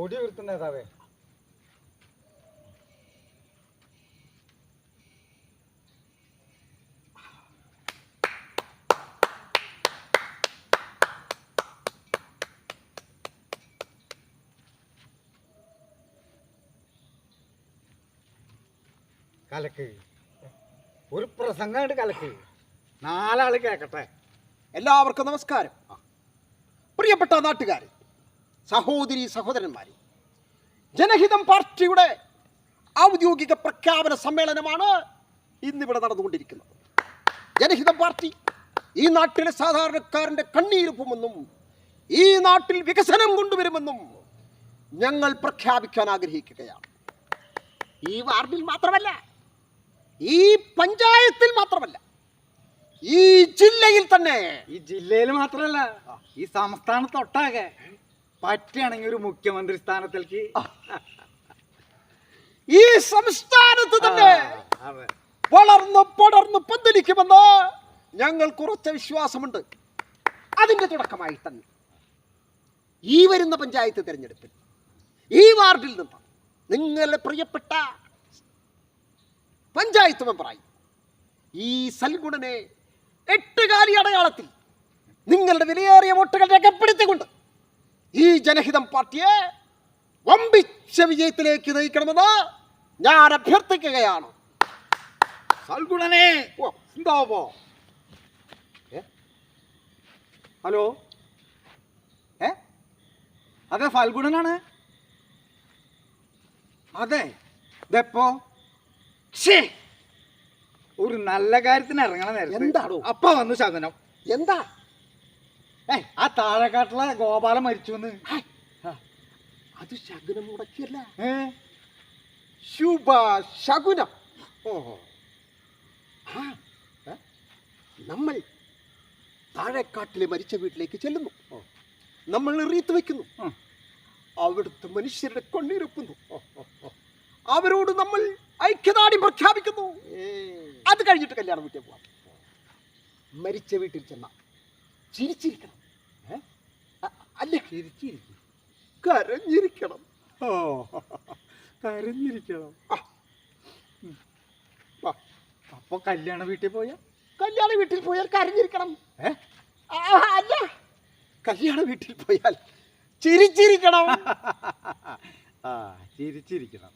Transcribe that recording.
കൊടി ഉയർത്തുന്ന നേതാവേ. കലക്ക്. ഒരു പ്രസംഗമായിട്ട് കലക്ക്. നാലാൾ കേക്കട്ടെ. എല്ലാവർക്കും നമസ്കാരം. പ്രിയപ്പെട്ട നാട്ടുകാരെ സഹോദരി സഹോദരന്മാരെ ജനഹിതം പാർട്ടിയുടെ ഔദ്യോഗിക പ്രഖ്യാപന സമ്മേളനമാണ് ഇന്നിവിടെ നടന്നുകൊണ്ടിരിക്കുന്നത്. ജനഹിതം പാർട്ടി ഈ നാട്ടിലെ സാധാരണക്കാരന്റെ കണ്ണീരുപ്പുമെന്നും ഈ നാട്ടിൽ വികസനം കൊണ്ടുവരുമെന്നും ഞങ്ങൾ പ്രഖ്യാപിക്കാൻ ആഗ്രഹിക്കുകയാണ്. ഈ വാർഡിൽ മാത്രമല്ല ഈ പഞ്ചായത്തിൽ മാത്രമല്ല ഈ ജില്ലയിൽ തന്നെ ഈ ജില്ലയിൽ മാത്രമല്ല ഈ സംസ്ഥാനത്തൊട്ടാകെ പറ്റുകയാണെങ്കിൽ ഒരു മുഖ്യമന്ത്രി സ്ഥാനത്തേക്ക്. ഈ സംസ്ഥാനത്ത് തന്നെ വളർന്ന് പടർന്ന് പന്തലിക്കുമെന്ന് ഞങ്ങൾ കുറച്ച് വിശ്വാസമുണ്ട്. അതിന്റെ തുടക്കമായി തന്നെ. ഈ വരുന്ന പഞ്ചായത്ത് തിരഞ്ഞെടുപ്പിൽ ഈ വാർഡിൽ നിന്ന് നിങ്ങളുടെ പ്രിയപ്പെട്ട പഞ്ചായത്ത് മെമ്പറായി ഈ സൽഗുണനെ എട്ടുകാലി അടയാളത്തിൽ നിങ്ങളുടെ വിലയേറിയ വോട്ടുകൾ രേഖപ്പെടുത്തിക്കൊണ്ട് ഈ ജനഹിതം പാർട്ടിയെ വമ്പിച്ച വിജയത്തിലേക്ക് നയിക്കണമെന്ന് ഞാൻ അഭ്യർത്ഥിക്കുകയാണ്. സൽഗുണനെ. ഓ, എന്താവോ? ഹലോ? ഏ? അതെ ഫൽഗുണനാണ് അതെ ഇതെപ്പോ? ഒരു നല്ല കാര്യത്തിന് ഇറങ്ങണ എന്താണോ? അപ്പ വന്നു ശകനം. എന്താ? ആ താഴെക്കാട്ടിലെ ഗോപാലൻ മരിച്ചു എന്ന് അത് ശകുനം മുടക്കിയല്ല. ശുഭ ശകുനം. ഓഹോ ആ, നമ്മൾ താഴെക്കാട്ടിലെ മരിച്ച വീട്ടിലേക്ക് ചെല്ലുന്നു. നമ്മൾ എറിയത്ത് വെക്കുന്നു അവിടുത്തെ മനുഷ്യരുടെ കൊണ്ണീരൊപ്പുന്നു. അവരോട് നമ്മൾ ഐക്യദാർഢ്യം പ്രഖ്യാപിക്കുന്നു. അത് കഴിഞ്ഞിട്ട് കല്യാണം വീട്ടിൽ പോവാം. മരിച്ച വീട്ടിൽ ചെന്ന ചിരിച്ചിരിക്കണം. അല്ല ചിരിച്ചിരിക്കും കരഞ്ഞിരിക്കണം. ഓ കരഞ്ഞിരിക്കണം. അപ്പൊ കല്യാണ വീട്ടിൽ പോയാ? കല്യാണ വീട്ടിൽ പോയാൽ കരഞ്ഞിരിക്കണം. ഏ? അല്ല. കല്യാണ വീട്ടിൽ പോയാൽ ചിരിച്ചിരിക്കണം. ആ ചിരിച്ചിരിക്കണം.